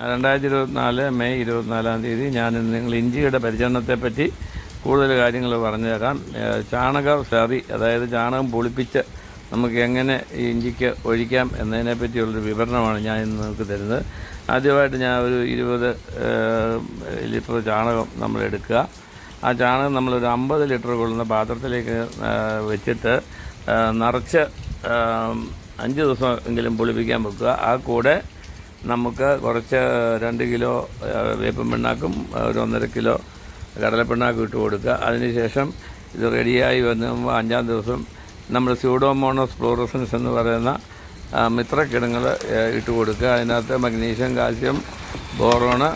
രണ്ടായിരത്തി ഇരുപത്തിനാല് മെയ് ഇരുപത്തിനാലാം തീയതി ഞാൻ നിങ്ങൾ ഇഞ്ചിയുടെ പരിചരണത്തെപ്പറ്റി കൂടുതൽ കാര്യങ്ങൾ പറഞ്ഞുതരാം. ചാണക സറി അതായത് ചാണകം പൊളിപ്പിച്ച് നമുക്ക് എങ്ങനെ ഈ ഇഞ്ചിക്ക് ഒഴിക്കാം എന്നതിനെ പറ്റിയുള്ളൊരു വിവരണമാണ് ഞാൻ ഇന്ന് നിങ്ങൾക്ക് തരുന്നത്. ആദ്യമായിട്ട് ഞാൻ ഒരു ഇരുപത് ലിറ്റർ ചാണകം നമ്മൾ എടുക്കുക. ആ ചാണകം നമ്മളൊരു അമ്പത് ലിറ്റർ കൊള്ളുന്ന പാത്രത്തിലേക്ക് വെച്ചിട്ട് നിറച്ച് അഞ്ച് ദിവസം എങ്കിലും പൊളിപ്പിക്കാൻ വെക്കുക. ആ കൂടെ നമുക്ക് കുറച്ച് രണ്ട് കിലോ വേപ്പം പിണ്ണാക്കും ഒരു ഒന്നര കിലോ കടലപ്പിണ്ണാക്കും ഇട്ട് കൊടുക്കുക. അതിനുശേഷം ഇത് റെഡിയായി വന്ന് അഞ്ചാം ദിവസം നമ്മൾ സ്യൂഡോമോണോസ് ഫ്ലോറസൻസ് എന്ന് പറയുന്ന മിത്രക്കിടങ്ങൾ ഇട്ട് കൊടുക്കുക. അതിനകത്ത് മഗ്നീഷ്യം കാൽസ്യം ബോറോണ്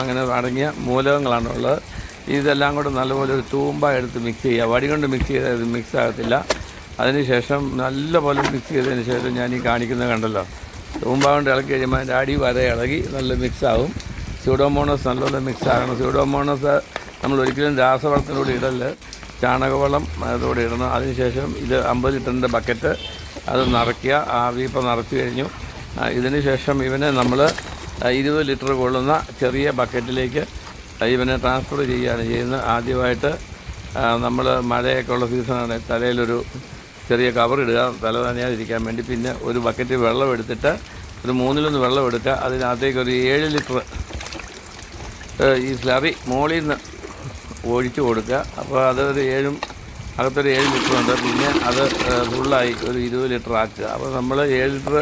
അങ്ങനെ അടങ്ങിയ മൂലകങ്ങളാണുള്ളത്. ഇതെല്ലാം കൂടെ നല്ലപോലെ ഒരു തൂമ്പ എടുത്ത് മിക്സ് ചെയ്യുക. വടി കൊണ്ട് മിക്സ് ചെയ്താൽ ഇത് മിക്സ് ആകത്തില്ല. അതിനുശേഷം നല്ലപോലെ മിക്സ് ചെയ്തതിന് ശേഷം ഞാൻ ഈ കാണിക്കുന്നത് കണ്ടല്ലോ. തൂമ്പ കൊണ്ട് ഇളക്കി കഴിയുമ്പോൾ അതിന്റെ അടി വരെ ഇളകി നല്ല മിക്സാവും സ്യൂഡോമോണോസ് നല്ലപോലെ മിക്സ് ആകണം. സ്യൂഡോമോണസ് നമ്മൾ ഒരിക്കലും രാസവളത്തിലൂടെ ഇടൽ. ചാണകവളം അതോടെ ഇടണം. അതിനുശേഷം ഇത് അമ്പത് ലിറ്ററിന്റെ ബക്കറ്റ് അത് നിറയ്ക്കുക. ആവി വീപ്പ നിറച്ചു കഴിഞ്ഞു. ഇതിന് ശേഷം ഇവനെ നമ്മൾ ഇരുപത് ലിറ്റർ കൊള്ളുന്ന ചെറിയ ബക്കറ്റിലേക്ക് ഇവനെ ട്രാൻസ്ഫർ ചെയ്യുകയാണ് ചെയ്യുന്നത്. ആദ്യമായിട്ട് നമ്മൾ മഴയൊക്കെ ഉള്ള സീസണാണ് തലയിലൊരു ചെറിയ കവർ ഇടുക തല വേണ്ടി പിന്നെ ഒരു ബക്കറ്റ് വെള്ളം എടുത്തിട്ട് ഒരു മൂന്നിലൊന്ന് വെള്ളം എടുക്കുക. അതിനകത്തേക്ക് ഒരു ഏഴ് ലിറ്റർ ഈ സ്ലറി മോളിൽ നിന്ന് ഒഴിച്ചു കൊടുക്കുക. അപ്പോൾ അതൊരു ഏഴും അകത്തൊരു ഏഴ് ലിറ്റർ ഉണ്ട്. പിന്നെ അത് ഫുള്ളായി ഒരു ഇരുപത് ലിറ്റർ ആക്കുക. അപ്പോൾ നമ്മൾ ഏഴ് ലിറ്റർ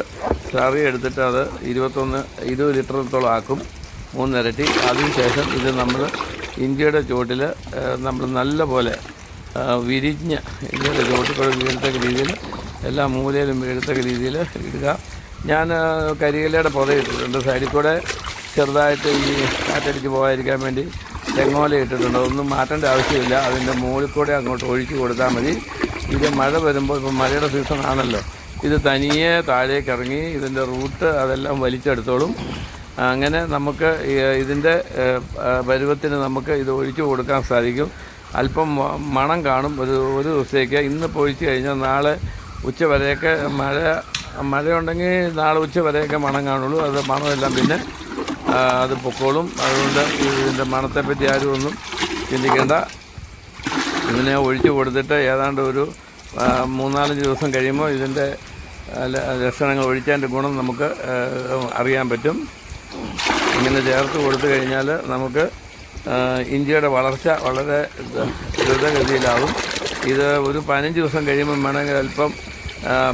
സ്ലറി എടുത്തിട്ട് അത് ഇരുപത്തൊന്ന് ഇരുപത് ലിറ്ററത്തോളം ആക്കും. മൂന്നിരട്ടി. അതിനുശേഷം ഇത് നമ്മൾ ഇന്ത്യയുടെ ചുവട്ടിൽ നമ്മൾ നല്ല പോലെ വിരിഞ്ഞ് ഇങ്ങനെ ചുവട്ടിൽ കൂടെ വീഴത്തക്ക രീതിയിൽ എല്ലാ മൂലയിലും വീഴത്തക്ക രീതിയിൽ ഇടുക. ഞാൻ കരിയിലയുടെ പുറ ഇട്ടിട്ടുണ്ട്. സൈഡിൽ കൂടെ ചെറുതായിട്ട് ഈ കാറ്റടിച്ച് പോകാതിരിക്കാൻ വേണ്ടി തെങ്ങോല ഇട്ടിട്ടുണ്ട്. ഒന്നും മാറ്റേണ്ട ആവശ്യമില്ല. അതിന്റെ മുകളിൽ കൂടെ അങ്ങോട്ട് ഒഴിച്ചു കൊടുത്താൽ മതി. ഇത് മഴ വരുമ്പോൾ ഇപ്പോൾ മഴയുടെ സീസൺ ആണല്ലോ. ഇത് തനിയെ താഴേക്ക് ഇറങ്ങി ഇതിന്റെ റൂട്ട് അതെല്ലാം വലിച്ചെടുത്തോളും. അങ്ങനെ നമുക്ക് ഇതിന്റെ പരുവത്തിന് നമുക്ക് ഇത് ഒഴിച്ചു കൊടുക്കാൻ സാധിക്കും. അല്പം മണം കാണും. ഒരു ഒരു ദിവസത്തേക്ക്. ഇന്ന് പൊഴിച്ച് കഴിഞ്ഞാൽ നാളെ ഉച്ച വരെയൊക്കെ മഴ മഴയുണ്ടെങ്കിൽ നാളെ ഉച്ച വരെയൊക്കെ മണം കാണുള്ളൂ. അത് മണമെല്ലാം പിന്നെ അത് പൊക്കോളും. അതുകൊണ്ട് ഇതിന്റെ മണത്തെപ്പറ്റി ആരും ഒന്നും ചിന്തിക്കേണ്ട. ഇതിനെ ഒഴിച്ചു കൊടുത്തിട്ട് ഏതാണ്ട് ഒരു മൂന്നാലഞ്ച് ദിവസം കഴിയുമ്പോൾ ഇതിന്റെ ലക്ഷണങ്ങൾ ഒഴിച്ചതിന്റെ ഗുണം നമുക്ക് അറിയാൻ പറ്റും. ഇങ്ങനെ ചേർത്ത് കൊടുത്തു കഴിഞ്ഞാൽ നമുക്ക് ഇഞ്ചിയുടെ വളർച്ച വളരെ ദ്രുതഗതിയിലാവും. ഇത് ഒരു പതിനഞ്ച് ദിവസം കഴിയുമ്പോൾ വേണമെങ്കിൽ അല്പം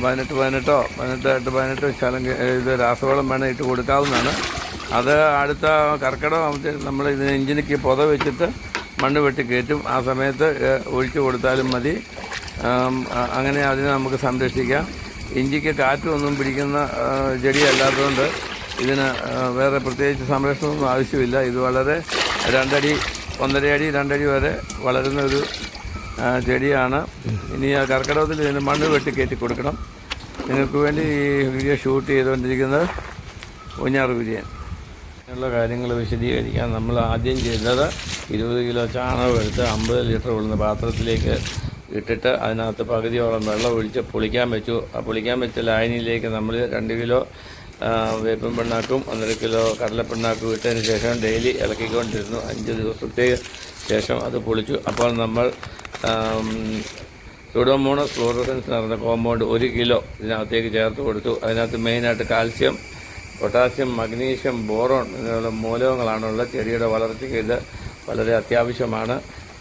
പതിനെട്ട് പതിനെട്ടോ പതിനെട്ട് എട്ട് പതിനെട്ട് ശലം ഇത് രാസവളം വേണം ഇട്ട് കൊടുക്കാവുന്നതാണ്. അത് അടുത്ത കർക്കിടകം ആകുമ്പോഴത്തേക്കും നമ്മൾ ഇതിന് എഞ്ചിനിക്ക് പുത വെച്ചിട്ട് മണ്ണ് വെട്ടി കയറ്റും. ആ സമയത്ത് ഒഴിച്ചു കൊടുത്താലും മതി. അങ്ങനെ അതിനെ നമുക്ക് സംരക്ഷിക്കാം. ഇഞ്ചിക്ക് കാറ്റൊന്നും പിടിക്കുന്ന ചെടിയല്ലാത്തതുകൊണ്ട് ഇതിന് വേറെ പ്രത്യേകിച്ച് സംരക്ഷണമൊന്നും ആവശ്യമില്ല. ഇത് വളരെ രണ്ടടി ഒന്നര അടി രണ്ടടി വരെ വളരുന്ന ഒരു ചെടിയാണ്. ഇനി ആ കർക്കിടകത്തിൽ ഇതിന് മണ്ണ് വെട്ടി കയറ്റി കൊടുക്കണം. നിങ്ങൾക്ക് വേണ്ടി ഈ വീഡിയോ ഷൂട്ട് ചെയ്തുകൊണ്ടിരിക്കുന്നത് ഊഞ്ഞാർ വിജയൻ ഉള്ള കാര്യങ്ങൾ വിശദീകരിക്കാൻ നമ്മൾ ആദ്യം ചെയ്തത് ഇരുപത് കിലോ ചാണകം എടുത്ത് അമ്പത് ലിറ്റർ ഉള്ള പാത്രത്തിലേക്ക് ഇട്ടിട്ട് അതിനകത്ത് പകുതിയോളം വെള്ളം ഒഴിച്ച് പൊളിക്കാൻ വെച്ചു. ആ പൊളിക്കാൻ വെച്ച ലായനിയിലേക്ക് നമ്മൾ രണ്ട് കിലോ വേപ്പൻ പിണ്ണാക്കും ഒന്നര കിലോ കടലപ്പിണ്ണാക്കും ഇട്ടതിന് ശേഷം ഡെയിലി ഇളക്കിക്കൊണ്ടിരുന്നു. അഞ്ച് ദിവസത്തെ ശേഷം അത് പൊളിച്ചു. അപ്പോൾ നമ്മൾ സൂഡോമോണസ് ഫ്ലോറസൻസ് നടന്ന കോമ്പൗണ്ട് ഒരു കിലോ ഇതിനകത്തേക്ക് ചേർത്ത് കൊടുത്തു. അതിനകത്ത് മെയിനായിട്ട് കാൽസ്യം പൊട്ടാസ്യം മഗ്നീഷ്യം ബോറോൺ എന്നിവയുള്ള മൂലകങ്ങളാണുള്ള ചെടിയുടെ വളർച്ചയ്ക്ക് ഇത് വളരെ അത്യാവശ്യമാണ്.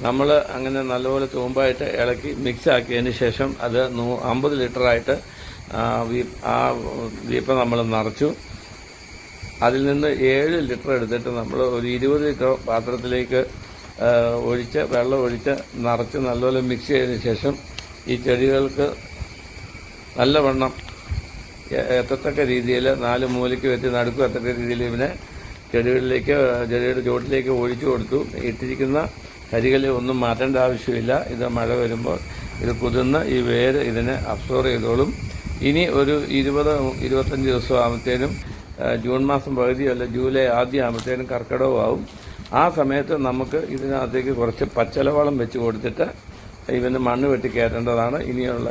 നമ്മൾ അങ്ങനെ നല്ലപോലെ തൂമ്പായിട്ട് ഇളക്കി മിക്സ് ആക്കിയതിന് ശേഷം അത് നൂ അമ്പത് ലിറ്ററായിട്ട് ആ ദീപം നമ്മൾ നിറച്ചു. അതിൽ നിന്ന് ഏഴ് ലിറ്റർ എടുത്തിട്ട് നമ്മൾ ഒരു ഇരുപത് ലിറ്റർ പാത്രത്തിലേക്ക് ഒഴിച്ച് വെള്ളം ഒഴിച്ച് നിറച്ച് നല്ലപോലെ മിക്സ് ചെയ്തതിന് ശേഷം ഈ ചെടികൾക്ക് നല്ലവണ്ണം എത്തത്തക്ക രീതിയിൽ നാല് മൂലയ്ക്ക് വെച്ച് നടുക്കും എത്തക്ക രീതിയിൽ ഇവനെ ചെടികളിലേക്ക് ചെടിയുടെ ചുവട്ടിലേക്ക് ഒഴിച്ചു കൊടുത്തു. ഇട്ടിരിക്കുന്ന കരികളിൽ ഒന്നും മാറ്റേണ്ട ആവശ്യമില്ല. ഇത് മഴ വരുമ്പോൾ ഇത് കുതിർന്ന് ഈ വേര് ഇതിനെ അബ്സോർവ് ചെയ്തോളും. ഇനി ഒരു ഇരുപത് ഇരുപത്തഞ്ച് ദിവസം ആകുമ്പോഴത്തേനും ജൂൺ മാസം പകുതി അല്ല ജൂലൈ ആദ്യം ആകുമ്പോഴത്തേനും കർക്കിടകവും ആവും ആ സമയത്ത് നമുക്ക് ഇതിനകത്തേക്ക് കുറച്ച് പച്ചലവളം വെച്ച് കൊടുത്തിട്ട് ഇവന് മണ്ണ് വെട്ടി കയറ്റേണ്ടതാണ്. ഇനിയുള്ള